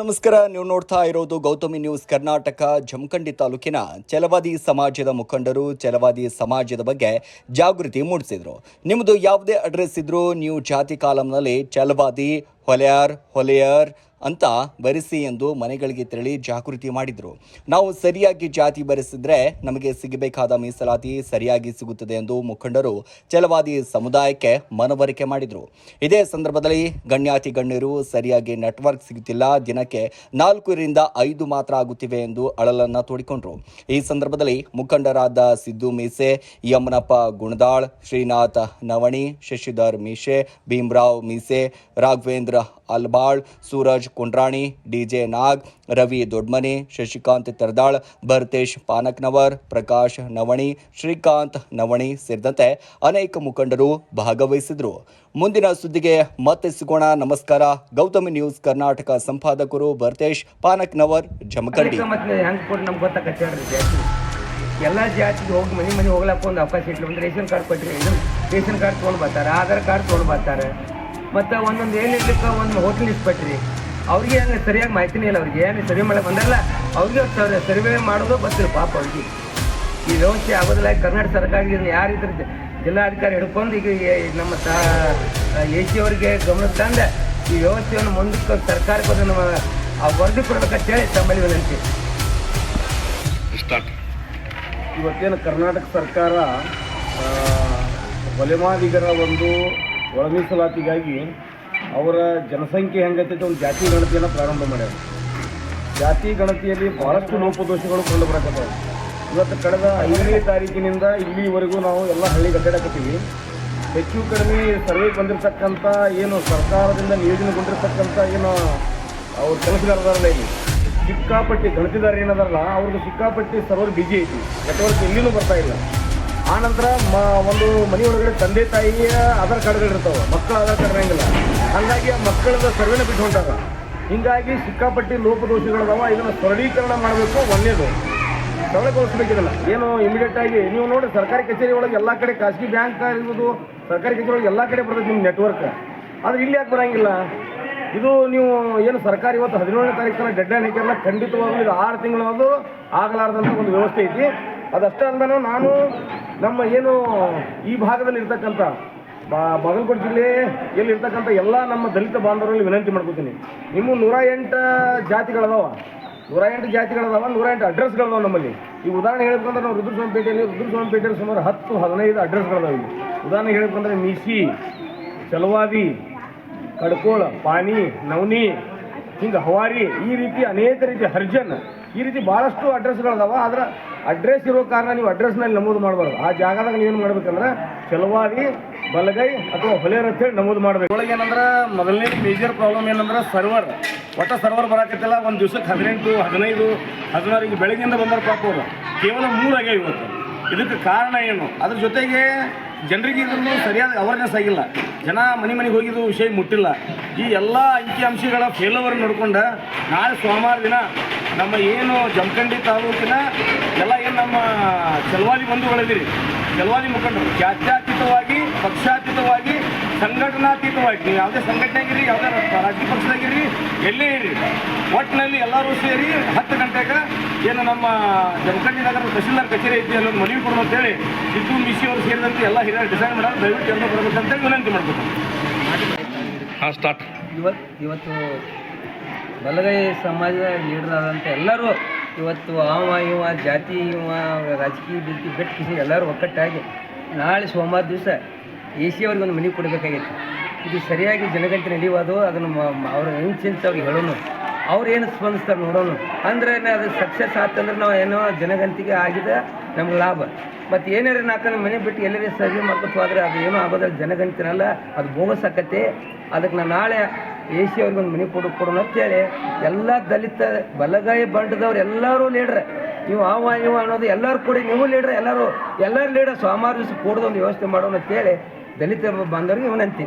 ನಮಸ್ಕಾರ. ನೀವು ನೋಡ್ತಾ ಇರೋದು ಗೌತಮಿ ನ್ಯೂಸ್ ಕರ್ನಾಟಕ, ಜಮಖಂಡಿ ತಾಲೂಕಿನ ಚಲವಾದಿ ಸಮಾಜದ ಮುಖಂಡರು ಚಲವಾದಿ ಸಮಾಜದ ಬಗ್ಗೆ ಜಾಗೃತಿ ಮೂಡಿಸಿದರು. ನಿಮ್ಮದು ಯಾವುದೇ ಅಡ್ರೆಸ್ ಇದ್ರೂ ನೀವು ಜಾತಿ ಕಾಲಂನಲ್ಲಿ ಛಲವಾದಿ ಹೊಲೆಯಾರ್, ಹೊಲೆಯರ್ ಅಂತ ಬರೆಸಿ ಎಂದು ಮನೆಗಳಿಗೆ ತೆರಳಿ ಜಾಗೃತಿ ಮಾಡಿದರು. ನಾವು ಸರಿಯಾಗಿ ಜಾತಿ ಬರೆಸಿದ್ರೆ ನಮಗೆ ಸಿಗಬೇಕಾದ ಮೀಸಲಾತಿ ಸರಿಯಾಗಿ ಸಿಗುತ್ತದೆ ಎಂದು ಮುಖಂಡರು ಛಲವಾದಿ ಸಮುದಾಯಕ್ಕೆ ಮನವರಿಕೆ ಮಾಡಿದರು. ಇದೇ ಸಂದರ್ಭದಲ್ಲಿ ಗಣ್ಯಾತಿ ಗಣ್ಯರು ಸರಿಯಾಗಿ ನೆಟ್ವರ್ಕ್ ಸಿಗುತ್ತಿಲ್ಲ, ದಿನಕ್ಕೆ ನಾಲ್ಕರಿಂದ ಐದು ಮಾತ್ರ ಆಗುತ್ತಿವೆ ಎಂದು ಅಳಲನ್ನು ತೋಡಿಕೊಂಡ್ರು. ಈ ಸಂದರ್ಭದಲ್ಲಿ ಮುಖಂಡರಾದ ಸಿದ್ದು ಮೀಸೆ, ಯಮನಪ್ಪ ಗುಣದಾಳ್, ಶ್ರೀನಾಥ್ ನವಣಿ, ಶಶಿಧರ್ ಮೀಸೆ ಭೀಮ್ರಾವ್ ಮೀಸೆ, ರಾಘವೇಂದ್ರ ಅಲ್ಬಾಳ್, ಸೂರಜ್ ಕುಂಡ್ರಾಣಿ, ಡಿಜೆ ನಾಗ್, ರವಿ ದೊಡ್ಮನಿ, ಶಶಿಕಾಂತ್ ತೆರದಾಳ್ ಭರತೇಶ್ ಪಾನಕ್ನವರ್, ಪ್ರಕಾಶ್ ನವಣಿ, ಶ್ರೀಕಾಂತ್ ನವಣಿ ಸೇರಿದಂತೆ ಅನೇಕ ಮುಖಂಡರು ಭಾಗವಹಿಸಿದರು. ಮುಂದಿನ ಸುದ್ದಿಗೆ ಮತ್ತೆ ಸಿಗೋಣ ನಮಸ್ಕಾರ. ಗೌತಮಿ ನ್ಯೂಸ್ ಕರ್ನಾಟಕ ಸಂಪಾದಕರು ಭರತೇಶ್ ಪಾನಕ್ನವರ್, ಜಮಖಂಡಿ. ಎಲ್ಲ ಜಾತಿಗೆ ಹೋಗಿ ಮನೆ ಮನೆ ಹೋಗ್ಲಾಕ ಒಂದು ಅವಕಾಶ ಇಟ್ಲು. ಒಂದು ರೇಷನ್ ಕಾರ್ಡ್ ಕೊಟ್ಟರೆ ರೇಷನ್ ಕಾರ್ಡ್ ತೊಗೊಂಡು ಬರ್ತಾರೆ, ಆಧಾರ್ ಕಾರ್ಡ್ ತೊಗೊಂಡು ಬರ್ತಾರೆ. ಮತ್ತು ಒಂದೊಂದು ಏನು ಇರ್ಲಿಕ್ಕೆ ಒಂದು ಹೋಟ್ಲ್ ಇಸ್ಬಿಟ್ರಿ ಅವ್ರಿಗೆ ಹಂಗೆ ಸರಿಯಾಗಿ ಮಾಹಿತಿನೇ ಇಲ್ಲ ಅವ್ರಿಗೆ. ಏನು ಸರಿ ಮಾಡಕ್ಕೆ ಬಂದಲ್ಲ ಅವ್ರಿಗೆ ಅವ್ರು ಸರ್ವೆ ಮಾಡೋದು ಬರ್ತೀವಿ ಪಾಪ ಅವ್ರಿಗೆ. ಈ ವ್ಯವಸ್ಥೆ ಆಗೋದಿಲ್ಲ. ಕರ್ನಾಟಕ ಸರ್ಕಾರ ಇದನ್ನು ಯಾರು ಇದ್ರ ಜಿಲ್ಲಾಧಿಕಾರಿ ಹಿಡ್ಕೊಂಡು ಈಗ ನಮ್ಮ ಸಾ ಎ ಸಿ ಅವರಿಗೆ ಗಮನಕ್ಕೆ ತಂದೆ ಈ ವ್ಯವಸ್ಥೆಯನ್ನು ಮುಂದಕ್ಕೆ ಸರ್ಕಾರಕ್ಕೆ ಅದನ್ನು ಆ ವರದಿ ಕೊಡ್ಬೇಕಂತ ಹೇಳಿ ತಮ್ಮಲ್ಲಿ ವಿನಂತಿ. ಇವತ್ತೇನು ಕರ್ನಾಟಕ ಸರ್ಕಾರ ಒಲೆಮಾದಿಗರ ಒಂದು ಒಳ ಮೀಸಲಾತಿಗಾಗಿ ಅವರ ಜನಸಂಖ್ಯೆ ಹೆಂಗೈತೈತೆ ಒಂದು ಜಾತಿ ಗಣತಿಯನ್ನು ಪ್ರಾರಂಭ ಮಾಡ್ಯಾರ. ಜಾತಿ ಗಣತಿಯಲ್ಲಿ ಬಹಳಷ್ಟು ಲೋಪದೋಷಗಳು ಕಂಡು ಬರಕತ್ತಾವೆ. ಇವತ್ತು ಕಳೆದ ಐದನೇ ತಾರೀಕಿನಿಂದ ಇಲ್ಲಿವರೆಗೂ ನಾವು ಎಲ್ಲ ಹಳ್ಳಿ ಅಡ್ಡಾಡಕತ್ತೀವಿ ಹೆಚ್ಚು ಕಡಿಮೆ ಸರ್ವೆ ಬಂದಿರತಕ್ಕಂಥ ಏನು ಸರ್ಕಾರದಿಂದ ನಿಯೋಜನೆಗೊಂಡಿರ್ತಕ್ಕಂಥ ಏನು, ಅವ್ರ ಕೆಲಸಗಾರದಾರಲ್ಲ ಇಲ್ಲಿ. ಸಿಕ್ಕಾಪಟ್ಟಿ ಗಣತಿದಾರ ಏನದಾರಲ್ಲ ಅವ್ರದ್ದು ಸಿಕ್ಕಾಪಟ್ಟಿ ಸರ್ವರ್ ಬಿಜಿ ಐತಿ. ನೆಟ್ವರ್ಕ್ ಎಲ್ಲಿನೂ ಬರ್ತಾ ಇಲ್ಲ. ಆ ನಂತರ ಮ, ಒಂದು ಮನೆ ಒಳಗಡೆ ತಂದೆ ತಾಯಿಯ ಆಧಾರ್ ಕಾರ್ಡ್ಗಳು ಇರ್ತಾವೆ. ಮಕ್ಕಳ ಆಧಾರ್ ಕಾರ್ಡ್ ಇರಂಗಿಲ್ಲ. ಹಂಗಾಗಿ ಆ ಮಕ್ಕಳದ ಸರ್ವೆನ ಬಿಟ್ಟು ಹೊಂಟಾಗ ಹಿಂಗಾಗಿ ಸಿಕ್ಕಾಪಟ್ಟಿ ಲೋಪದೋಷಗಳದಾವ ಇದನ್ನು ಸರಳೀಕರಣ ಮಾಡಬೇಕು ಒಂದೇದು. ಸರಳಗೊಳಿಸ್ಬೇಕು ಇದನ್ನ ಏನು ಇಮಿಡಿಯೇಟ್ ಆಗಿ ನೀವು ನೋಡಿ ಸರ್ಕಾರಿ ಕಚೇರಿ ಒಳಗೆ ಎಲ್ಲ ಕಡೆ ಖಾಸಗಿ ಬ್ಯಾಂಕ್ ಇರ್ಬೋದು ಸರ್ಕಾರಿ ಕಚೇರಿ ಒಳಗೆ ಎಲ್ಲ ಕಡೆ ಬರ್ತದೆ ನಿಮ್ಮ ನೆಟ್ವರ್ಕ್ ಆದ್ರೆ ಇಲ್ಲಿ ಯಾಕೆ ಬರಂಗಿಲ್ಲ? ಇದು ನೀವು ಏನು ಸರ್ಕಾರ ಇವತ್ತು ಹದಿನೇಳನೇ ತಾರೀಕು ಡೆಡ್ ಲೈನ್ ಹಾಕಿರಲ್ಲ ಖಂಡಿತವಾಗ್ಲೂ ಇದು ಆರು ತಿಂಗಳಾದರೂ ಆಗಲಾರ್ದಂಥ ಒಂದು ವ್ಯವಸ್ಥೆ ಐತಿ. ಅದಷ್ಟೇ ಅಂದನು ನಾನು ನಮ್ಮ ಏನು ಈ ಭಾಗದಲ್ಲಿ ಇರ್ತಕ್ಕಂಥ ಬಾಗಲಕೋಟೆ ಜಿಲ್ಲೆ ಇರ್ತಕ್ಕಂಥ ಎಲ್ಲ ನಮ್ಮ ದಲಿತ ಬಾಂಧವರಲ್ಲಿ ವಿನಂತಿ ಮಾಡ್ಕೊತೀನಿ. ನಿಮ್ಮ ನೂರ ಎಂಟು ಜಾತಿಗಳದಾವ. ನೂರ ಎಂಟು ಜಾತಿಗಳದಾವ, ನೂರ ಎಂಟು ಅಡ್ರೆಸ್ಗಳದಾವ ನಮ್ಮಲ್ಲಿ. ಈ ಉದಾಹರಣೆ ಹೇಳ್ಬೇಕಂದ್ರೆ ನಾವು ರುದ್ರಸ್ವಾಮಿಪೇಟೆಯಲ್ಲಿ ರುದ್ರಸ್ವಾಮಿಪೇಟೆಯಲ್ಲಿ ಸುಮಾರು ಹತ್ತು, ಹದಿನೈದು ಅಡ್ರೆಸ್ಗಳದಾವ ಇಲ್ಲಿ ಉದಾಹರಣೆ ಹೇಳ್ಬೇಕಂದ್ರೆ ಮೀಸಿ, ಚಲವಾದಿ, ಕಡ್ಕೋಳ, ಪಾನಿ, ನವನಿ, ಹಿಂಗೆ ಹವಾರಿ, ಈ ರೀತಿ ಅನೇಕ ರೀತಿ ಹರ್ಜನ್ ಈ ರೀತಿ ಭಾಳಷ್ಟು ಅಡ್ರೆಸ್ಗಳದಾವ ಆದ್ರೆ ಅಡ್ರೆಸ್ ಇರೋ ಕಾರಣ ನೀವು ಅಡ್ರೆಸ್ನಲ್ಲಿ ನಮೂದು ಮಾಡಬಾರ್ದು. ಆ ಜಾಗದಾಗ ನೀವೇನು ಮಾಡ್ಬೇಕಂದ್ರೆ ಚಲುವಾಗಿ ಬಲಗೈ ಅಥವಾ ಹೊಲೇರ್ ಅಂತೇಳಿ ನಮೂದು ಮಾಡ್ಬೇಕು. ಒಳಗೆ ಏನಂದ್ರೆ ಮೊದಲನೇ ಮೇಜರ್ ಪ್ರಾಬ್ಲಮ್ ಏನಂದ್ರೆ ಸರ್ವರ್ ಒಟ್ಟ ಸರ್ವರ್ ಬರಾಕತ್ತಿಲ್ಲ, ಒಂದು ದಿವ್ಸಕ್ಕೆ ಹದಿನೆಂಟು, ಹದಿನೈದು ಹದಿನಾರು ಈಗ ಬೆಳಗ್ಗೆಯಿಂದ ಬಂದಾರ ಪಾಪ ಅವರು ಕೇವಲ ಮೂರು ಆಗ್ಯಾವ ಇವತ್ತು. ಇದಕ್ಕೆ ಕಾರಣ ಏನು? ಅದ್ರ ಜೊತೆಗೆ ಜನರಿಗೆ ಇದನ್ನು ಸರಿಯಾದ ಅವೇರ್ನೆಸ್ ಆಗಿಲ್ಲ. ಜನ ಮನೆ ಮನೆಗೆ ಹೋಗಿದ್ದು ವಿಷಯ ಮುಟ್ಟಿಲ್ಲ. ಈ ಎಲ್ಲ ಅಂಕಿಅಂಶಗಳ ಫೇಲವರ್ ನೋಡ್ಕೊಂಡು ನಾಳೆ ಸೋಮವಾರ ದಿನ ನಮ್ಮ ಏನು ಜಮಖಂಡಿ ತಾಲೂಕಿನ ಎಲ್ಲ ಏನು ನಮ್ಮ ಚಲವಾದಿ ಬಂಧುಗಳಿದ್ದೀರಿ ಚಲವಾದಿ ಮುಖಂಡರು ಜಾತ್ಯಾತೀತವಾಗಿ ಪಕ್ಷಾತೀತವಾಗಿ ಸಂಘಟನಾತೀತವಾಗಿ ನೀವು ಯಾವುದೇ ಸಂಘಟನೆಗಿರಿ ಯಾವುದೇ ರಾಜಕೀಯ ಪಕ್ಷದಾಗಿರಿ ಎಲ್ಲೇ ಇರಿ. ಒಟ್ಟಿನಲ್ಲಿ ಎಲ್ಲರೂ ಸೇರಿ ಹತ್ತು ಗಂಟೆಗೆ ಏನು ನಮ್ಮ ಜಮಖಂಡಿ ನಗರ ತಹಶೀಲ್ದಾರ್ ಕಚೇರಿ ಐತಿ ಅಲ್ಲೊಂದು ಮನವಿ ಕೊಡೋಣ ಅಂತೇಳಿ ಸಿದ್ದು ಮಿಶಿ ಅವರು ಸೇರಿದಂತೆ ಎಲ್ಲ ಹಿರಿಯರು ಡಿಸೈನ್ ಮಾಡೋದು ದಯವಿಟ್ಟು ಎಲ್ಲ ಬರ್ಬೇಕಂತೇಳಿ ವಿನಂತಿ ಮಾಡಬೇಕು. ಹಾಂ ಸ್ಟಾರ್ಟ್ ಇವತ್ತು ಇವತ್ತು ಬಲಗೈ ಸಮಾಜದ ಲೀಡರ್ ಆದಂಥ ಎಲ್ಲರೂ ಇವತ್ತು ಅವ ಇವ, ಜಾತಿ, ಇವ, ರಾಜಕೀಯ ಬೀತಿ ಕಿಸಿ ಎಲ್ಲರೂ ಒಕ್ಕಟ್ಟಾಗಿ ನಾಳೆ ಸೋಮವಾರ ದಿವಸ ಎ ಸಿ ಅವ್ರಿಗೆ ಒಂದು ಮನೆ ಕೊಡಬೇಕಾಗಿತ್ತು. ಇದು ಸರಿಯಾಗಿ ಜನಗಂಟೆ ನಡೆಯುವುದು ಅದನ್ನು ಅವ್ರ ಇನ್ಸೆನ್ಸ್ ಅವ್ರಿಗೆ ಹೇಳೋನು. ಅವ್ರು ಏನು ಸ್ಪಂದಿಸ್ತಾರೆ ನೋಡೋನು. ಅಂದ್ರೆ ಅದು ಸಕ್ಸಸ್ ಆತಂದ್ರೆ ನಾವು ಏನೋ ಜನಗಂತಿಗೆ ಆಗಿದೆ ನಮ್ಗೆ ಲಾಭ. ಮತ್ತು ಏನಾರ ನಾಲ್ಕು ಮನೆ ಬಿಟ್ಟು ಎಲ್ಲರೇ ಸರ್ವೆ ಮಾಡ್ಕೊತ ಹೋದ್ರೆ ಅದು ಏನೋ ಆಗೋದಿಲ್ಲ. ಜನಗಂತಿನಲ್ಲ, ಅದು ಬೋಗಸ್ ಅದಕ್ಕೆ ನಾನು ನಾಳೆ ಸಿ ಅವ್ರಿಗೆ ಒಂದು ಮನೆ ಕೊಡು, ಕೊಡೋಣ ಅಂತೇಳಿ ಎಲ್ಲ ದಲಿತ ಬಲಗಾಯಿ ಬಂಡದವ್ರು ಎಲ್ಲರೂ ಲೀಡ್ರ. ನೀವು ಅವ ನೀವು ಅನ್ನೋದು ಎಲ್ಲರೂ ಕೂಡಿ, ನೀವು ಲೀಡ್ರ್, ಎಲ್ಲರೂ ಎಲ್ಲರೂ ಲೀಡ್ರ. ಸೋಮವಾರ ದಿವಸ ಒಂದು ವ್ಯವಸ್ಥೆ ಮಾಡೋಣ ಅಂತೇಳಿ ದಲಿತ ಬಂದವ್ರಿಗೆ ವಿನಂತಿ.